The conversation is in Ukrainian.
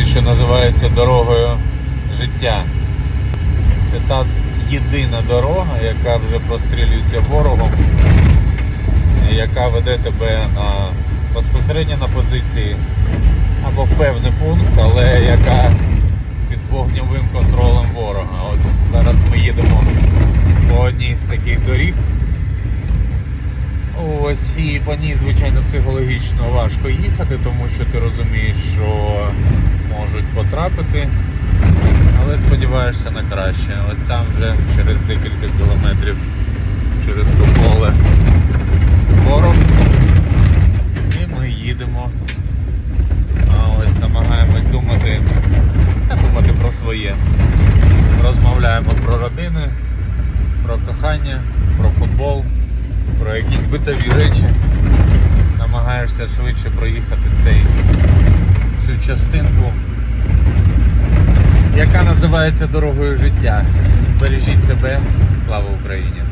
друзі, що називається дорогою життя. Це та єдина дорога, яка вже прострілюється ворогом, яка веде тебе на, безпосередньо на позиції або в певний пункт, але яка під вогневим контролем ворога. Ось зараз ми їдемо по одній з таких доріг. Ось і по ній, звичайно, психологічно важко їхати, тому що ти розумієш, що можуть потрапити, але сподіваєшся на краще. Ось там вже через декілька кілометрів через то поле ворог. І ми їдемо. А ось намагаємось думати, думати про своє. Розмовляємо про родини, про кохання, про футбол, якісь битові речі. Намагаєшся швидше проїхати цей, цю частинку, яка називається дорогою життя. Бережіть себе, слава Україні!